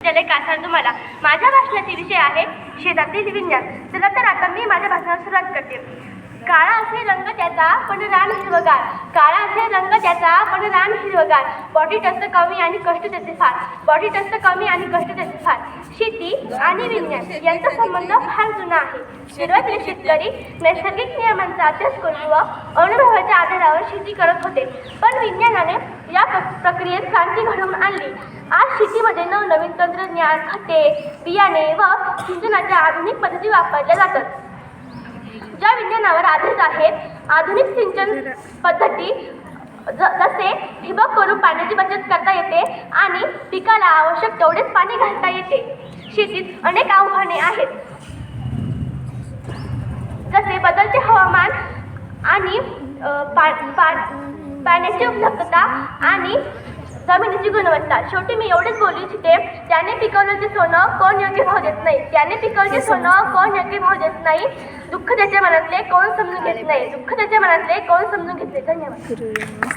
त्याला काय सांगतो माझ्या भाषणाचे विषय आहे शेतातील विज्ञान. चला तर आता मी माझ्या भाषणाला सुरुवात करते. काळा असे रंग त्याचा पण रान हिरवगार. काळा असे रंग त्याचा पण रान हिरवगार. बॉडी टस्त कमी आणि कष्ट त्याचे फार. बॉडी टस्त कमी आणि कष्ट त्याचे फार. शेती आणि विज्ञान यांचा संबंध फार जुना आहे. सुरुवातीला शेतकरी नैसर्गिक नियमांचा अभ्यास करून व अनुभवाच्या आधारावर शेती करत होते. पण विज्ञानाने या प्रक्रियेत क्रांती घडवून आणली. आज शेतीमध्ये नवनवीन तंत्रज्ञान खते बियाणे व सिंचनाच्या आधुनिक पद्धती वापरल्या जातात. ज्या विज्ञानावर आधारित आहेत आधुनिक सिंचन पद्धती ज- जसे ठिबक करून पाण्याची बचत करता येते आणि पिकाला आवश्यक तेवढेच पाणी घालता येते. शेतीत अनेक आव्हाने आहेत. जसे बदलते हवामान आणि पा पा पाण्याची उपलब्धता आणि जमिनीची गुणवत्ता. शेवटी मी एवढेच बोलू इच्छिते त्याने पिकवलं ते सोनं कोण योग्य भाव देत नाही. त्याने पिकवलं ते सोनं कोण योग्य भाव देत नाही दुःख त्याच्या मनातले कोण समजून घेत नाही. दुःख त्याच्या मनातले कोण समजून घेत नाही. धन्यवाद.